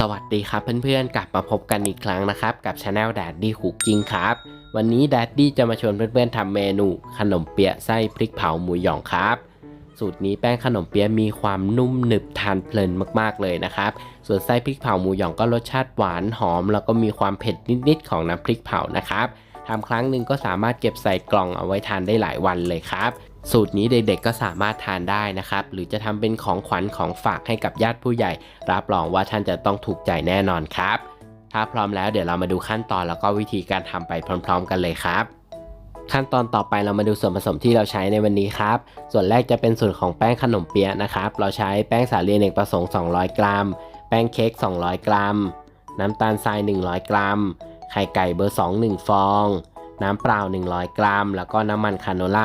สวัสดีครับเพื่อนๆ กลับมาพบกันอีกครั้งนะครับ กับช anel แดดดี้คุกกิ้งครับ วันนี้แดดดี้จะมาชวนเพื่อนๆทำเมนูขนมเปี๊ยะไส้พริกเผาหมูหยองครับ สูตรนี้แป้งขนมเปี๊ยะมีความนุ่มหนึบทานเพลินมากๆเลยนะครับ ส่วนไส้พริกเผาหมูหยองก็รสชาติหวานหอม แล้วก็มีความเผ็ดนิดๆของน้ำพริกเผานะครับทำครั้งหนึ่งก็สามารถเก็บใส่กล่องเอาไว้ทานได้หลายวันเลยครับ สูตรนี้เด็กๆก็สามารถทานได้นะครับ หรือจะทำเป็นของขวัญของฝากให้กับญาติผู้ใหญ่ รับรองว่าท่านจะต้องถูกใจแน่นอนครับ ถ้าพร้อมแล้วเดี๋ยวเรามาดูขั้นตอนแล้วก็วิธีการทำไปพร้อม ๆ กันเลยครับ ขั้นตอนต่อไปเรามาดูส่วนผสมที่เราใช้ในวันนี้ครับ ส่วนแรกจะเป็นส่วนของแป้งขนมเปี๊ยะนะครับ เราใช้แป้งสาลีเนกประสงค์ 200 กรัม แป้งเค้ก 200 กรัม น้ำตาลทราย 100 กรัม ไข่ไก่เบอร์ 2 1 ฟอง น้ำเปล่า 100 กรัม แล้วก็น้ำมันคาโนล่า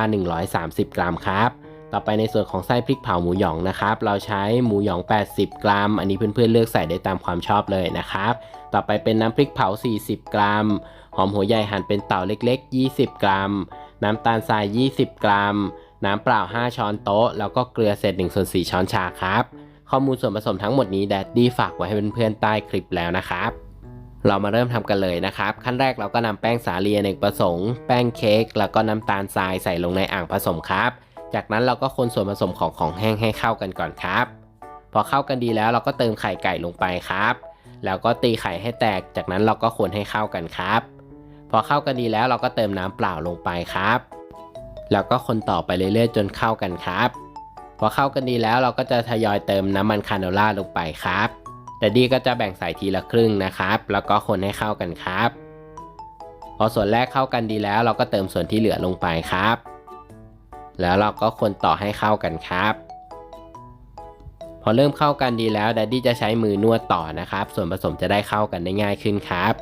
130 กรัมครับ ต่อไปในส่วนของไส้พริกเผาหมูหยองนะครับ เราใช้หมูหยอง 80 กรัม อันนี้เพื่อนๆเลือกใส่ได้ตามความชอบเลยนะครับ ต่อไปเป็นน้ำพริกเผา 40 กรัม หอมหัวใหญ่หั่นเป็นเต่าเล็ก ๆ 20 กรัม น้ำตาลทราย 20 กรัม น้ำเปล่า 5 ช้อนโต๊ะ แล้วก็เกลือเศษ1ส่วน4ช้อนชาครับ ข้อมูลส่วนผสมทั้งหมดนี้แดดดี้ฝากไว้ให้เพื่อนๆใต้คลิปแล้วนะครับ เรามาเริ่มทำกันเลยนะครับ ขั้นแรกเราก็นำแป้งสาลีอเนกประสงค์ แป้งเค้กแล้วก็น้ำตาลทรายใส่ลงในอ่างผสมครับ จากนั้นเราก็คนส่วนผสมของของแห้งให้เข้ากันก่อนครับ พอเข้ากันดีแล้วเราก็เติมไข่ไก่ลงไปครับ แล้วก็ตีไข่ให้แตก จากนั้นเราก็คนให้เข้ากันครับ พอเข้ากันดีแล้วเราก็เติมน้ำเปล่าลงไปครับ แล้วก็คนต่อไปเรื่อยๆ จนเข้ากันครับ พอเข้ากันดีแล้วเราก็จะทยอยเติมน้ำมันคาโนล่าลงไปครับ แต่ดีก็จะแบ่งใส่ทีละครึ่งนะครับ แล้วก็คนให้เข้ากันครับ พอส่วนแรกเข้ากันดีแล้ว เราก็เติมส่วนที่เหลือลงไปครับ แล้วเราก็คนต่อให้เข้ากันครับ พอเริ่มเข้ากันดีแล้วดัดดี้จะใช้มือนวดต่อนะครับ ส่วนผสมจะได้เข้ากันได้ง่ายขึ้นครับ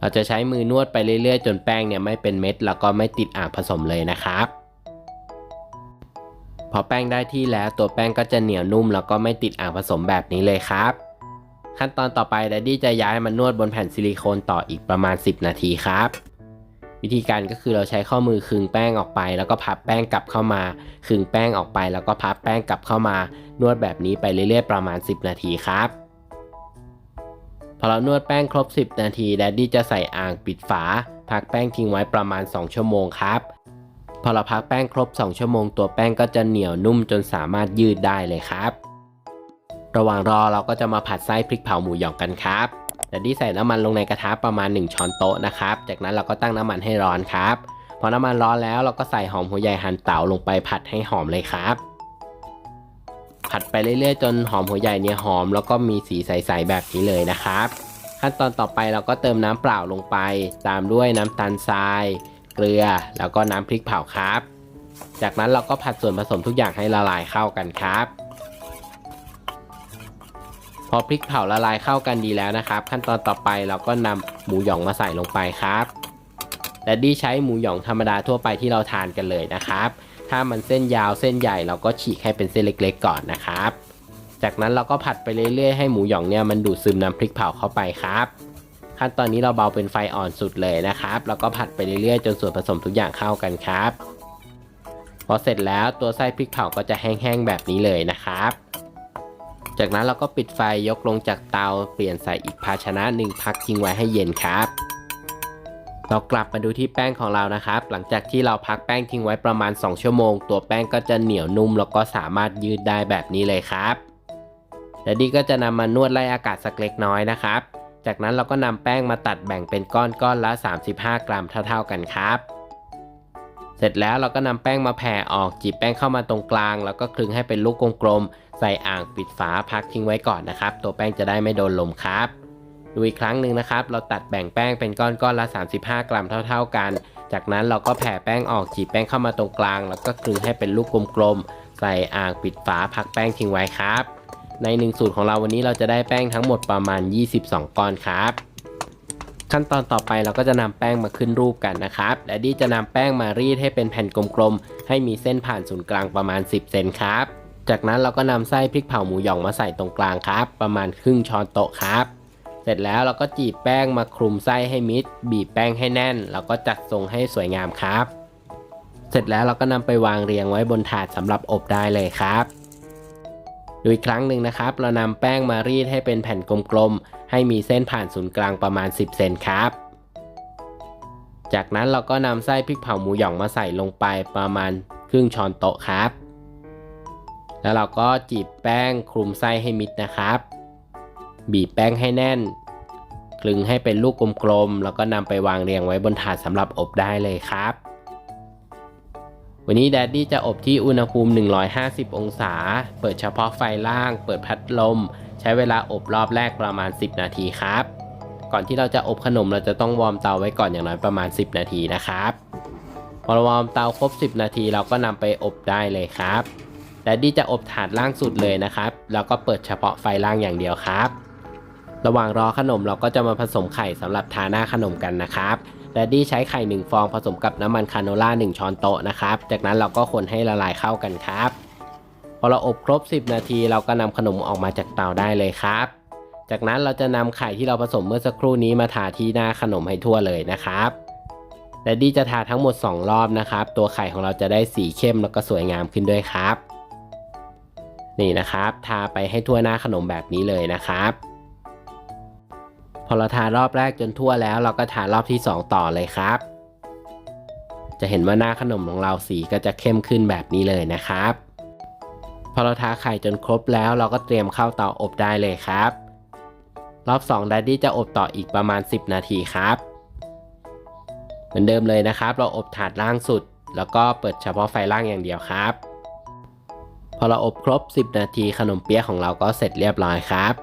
เราจะใช้มือนวดไปเรื่อยๆ จนแป้งเนี่ยไม่เป็นเม็ด แล้วก็ไม่ติดอ่างผสมเลยนะครับ อแป้งได้ที่แล้วตัวแป้งก็จะเหนียวนุ่มแล้วก็ไม่ติดอ่างผสมแบบนี้เลยครับ ขั้นตอนต่อไปดัดดี้จะย้ายมันนวดบนแผ่นซิลิโคนต่ออีกประมาณ 10 นาทีครับ วิธีการก็คือเราใช้ข้อมือคึงแป้งออกไป แล้วก็พับแป้งกลับเข้ามาคึงแป้งออกไปแล้วก็พับแป้งกลับเข้ามานวดแบบนี้ไปเรื่อยๆประมาณ 10 นาทีครับพอเรานวดแป้งครบ 10 นาทีแดดดี้จะใส่อ่างปิดฝา พักแป้งทิ้งไว้ประมาณ 2 ชั่วโมงครับ พอเราพักแป้งครบ 2 ชั่วโมงตัวแป้งก็จะเหนียวนุ่มจนสามารถยืดได้เลยครับ ระหว่างรอเราก็จะมาผัดไส้พริกเผาหมูหยองกันครับแดดดี้ใส่น้ำมันลงในกระทะประมาณ 1 ช้อนโต๊ะนะครับ จากนั้นเราก็ตั้งน้ำมันให้ร้อนครับ พอน้ำมันร้อนแล้วเราก็ใส่หอมหัวใหญ่หั่นเต๋าลงไปผัดให้หอมเลยครับ ผัดไปเรื่อยๆ จนหอมหัวใหญ่เนี่ยหอม แล้วก็มีสีใสๆแบบนี้เลยนะครับ ขั้นตอนต่อไปเราก็เติมน้ำเปล่าลงไป ตามด้วยน้ำตาลทราย เกลือ แล้วก็น้ำพริกเผาครับ จากนั้นเราก็ผัดส่วนผสมทุกอย่างให้ละลายเข้ากันครับ พอพริกเผาละลายเข้ากันดีแล้วนะครับ ขั้นตอนต่อไปเราก็นำหมูหยองมาใส่ลงไปครับและดี้ใช้หมูหยองธรรมดาทั่วไปที่เราทานกันเลยนะครับ ถ้ามันเส้นยาวเส้นใหญ่เราก็ฉีกให้เป็นเส้นเล็กๆ ก่อนนะครับ จากนั้นเราก็ผัดไปเรื่อยๆให้หมูหยองเนี่ยมันดูดซึมน้ำพริกเผาเข้าไปครับ ขั้นตอนนี้เราเบาเป็นไฟอ่อนสุดเลยนะครับ แล้วก็ผัดไปเรื่อยๆ จนส่วนผสมทุกอย่างเข้ากันครับ พอเสร็จแล้วตัวไส้พริกเผาก็จะแห้งๆแบบนี้เลยนะครับ จากนั้นเราก็ปิดไฟยกลงจากเตาเปลี่ยนใส่อีกภาชนะหนึ่งพักทิ้งไว้ให้เย็นครับเรากลับมาดูที่แป้งของเรานะครับ หลังจากที่เราพักแป้งทิ้งไว้ประมาณ 2 ชั่วโมง ตัวแป้งก็จะเหนียวนุ่มแล้วก็สามารถยืดได้แบบนี้เลยครับ และดีก็จะนำมานวดไล่อากาศสักเล็กน้อยนะครับ จากนั้นเราก็นำแป้งมาตัดแบ่งเป็นก้อนก้อนละ 35 กรัมเท่า ๆกันครับ เสร็จแล้วเราก็นำแป้งมาแผ่ออกจีบแป้งเข้ามาตรงกลาง แล้วก็คลึงให้เป็นลูกกลมๆใส่อ่างปิดฝาพักทิ้งไว้ก่อนนะครับ ตัวแป้งจะได้ไม่โดนลมครับดูอีกครั้งหนึ่งนะครับ เราตัดแบ่งแป้งเป็นก้อนก้อนละ 35 กรัมเท่า ๆกัน จากนั้นเราก็แผ่แป้งออกจีบแป้งเข้ามาตรงกลาง แล้วก็คลึงให้เป็นลูกกลมๆใส่อ่างปิดฝาพักแป้งทิ้งไว้ครับ ในหนึ่งสูตรของเราวันนี้เราจะได้แป้งทั้งหมดประมาณ 22 ก้อนครับ ขั้นตอนต่อไปเราก็จะนำแป้งมาขึ้นรูปกันนะครับและดี้จะนำแป้งมารีดให้เป็นแผ่นกลมๆ ให้มีเส้นผ่านศูนย์กลางประมาณ 10 เซนครับ จากนั้นเราก็นำไส้พริกเผาหมูหยองมาใส่ตรงกลางครับ ประมาณครึ่งช้อนโต๊ะครับ เสร็จแล้วเราก็จีบแป้งมาคลุมไส้ให้มิด บีบแป้งให้แน่น แล้วก็จัดทรงให้สวยงามครับ เสร็จแล้วเราก็นำไปวางเรียงไว้บนถาดสำหรับอบได้เลยครับ ดูอีกครั้งหนึ่งนะครับ เรานำแป้งมารีดให้เป็นแผ่นกลมๆ ให้มีเส้นผ่านศูนย์กลางประมาณ 10 เซนครับ จากนั้นเราก็นำไส้พริกเผาหมูหยองมาใส่ลงไปประมาณครึ่งช้อนโต๊ะครับ แล้วเราก็จีบแป้งคลุมไส้ให้มิดนะครับ บีบแป้งให้แน่น คลึงให้เป็นลูกกลมๆ แล้วก็นำไปวางเรียงไว้บนถาดสำหรับอบได้เลยครับ วันนี้แดดดี้จะอบที่อุณหภูมิ 150 องศา เปิดเฉพาะไฟล่าง เปิดพัดลม ใช้เวลาอบรอบแรกประมาณ 10 นาทีครับ ก่อนที่เราจะอบขนมเราจะต้องวอร์มเตาไว้ก่อนอย่างน้อยประมาณ 10 นาทีนะครับ พอวอร์มเตาครบ 10 นาทีเราก็นำไปอบได้เลยครับแดดดี้จะอบถาดล่างสุดเลยนะครับ แล้วก็เปิดเฉพาะไฟล่างอย่างเดียวครับ ระหว่างรอขนมเราก็จะมาผสมไข่สำหรับทาหน้าขนมกันนะครับ ดดดี้ใช้ไข่ 1 ฟองผสมกับน้ำมันคาโนล่า1ช้อนโต๊ะนะครับ จากนั้นเราก็คนให้ละลายเข้ากันครับ พอเราอบครบ 10 นาทีเราก็นำขนมออกมาจากเตาได้เลยครับ จากนั้นเราจะนำไข่ที่เราผสมเมื่อสักครู่นี้มาทาที่หน้าขนมให้ทั่วเลยนะครับแดดดี้จะทาทั้งหมด 2 รอบนะครับ ตัวไข่ของเราจะได้สีเข้มแล้วก็สวยงามขึ้นด้วยครับ นี่นะครับ ทาไปให้ทั่วหน้าขนมแบบนี้เลยนะครับ พอเราทารอบแรกจนทั่วแล้ว เราก็ทารอบที่ 2 ต่อเลยครับ จะเห็นว่าหน้าขนมของเราสีก็จะเข้มขึ้นแบบนี้เลยนะครับ พอเราทาไข่จนครบแล้ว เราก็เตรียมเข้าเตาอบได้เลยครับ รอบ2ดัดดี้จะอบต่ออีกประมาณ 10 นาทีครับ เหมือนเดิมเลยนะครับ เราอบถาดล่างสุด แล้วก็เปิดเฉพาะไฟล่างอย่างเดียวครับ พอเราอบครบ 10 นาทีขนมเปี๊ยะของเราก็เสร็จเรียบร้อยครับ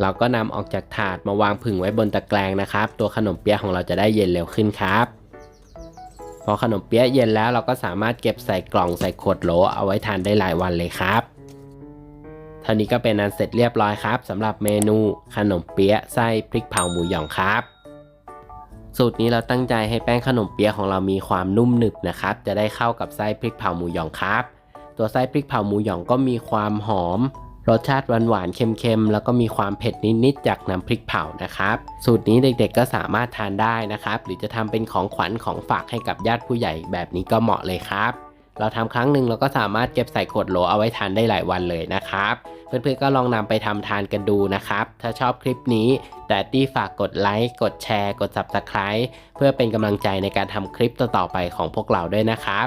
เราก็นำออกจากถาดมาวางผึ่งไว้บนตะแกรงนะครับ ตัวขนมเปี๊ยะของเราจะได้เย็นเร็วขึ้นครับ พอขนมเปี๊ยะเย็นแล้วเราก็สามารถเก็บใส่กล่องใส่ขวดโหลเอาไว้ทานได้หลายวันเลยครับเท่านี้ก็เป็นอันเสร็จเรียบร้อยครับสำหรับเมนูขนมเปี๊ยะไส้พริกเผาหมูหยองครับสูตรนี้เราตั้งใจให้แป้งขนมเปี๊ยะของเรามีความนุ่มหนึบนะครับ จะได้เข้ากับไส้พริกเผาหมูหยองครับ ตัวไส้พริกเผาหมูหยองก็มีความหอม รสชาติหวานๆเค็มๆ แล้วก็มีความเผ็ดนิดๆ จากน้ำพริกเผานะครับ สูตรนี้เด็กๆก็สามารถทานได้นะครับ หรือจะทำเป็นของขวัญของฝากให้กับญาติผู้ใหญ่แบบนี้ก็เหมาะเลยครับ เราทำครั้งหนึ่งเราก็สามารถเก็บใส่ขวดโหลเอาไว้ทานได้หลายวันเลยนะครับ เพื่อนๆก็ลองนำไปทำทานกันดูนะครับ ถ้าชอบคลิปนี้แดดดี้ฝากกดไลค์กดแชร์ กด Subscribe เพื่อเป็นกำลังใจในการทำคลิปต่อๆไปของพวกเราด้วยนะครับ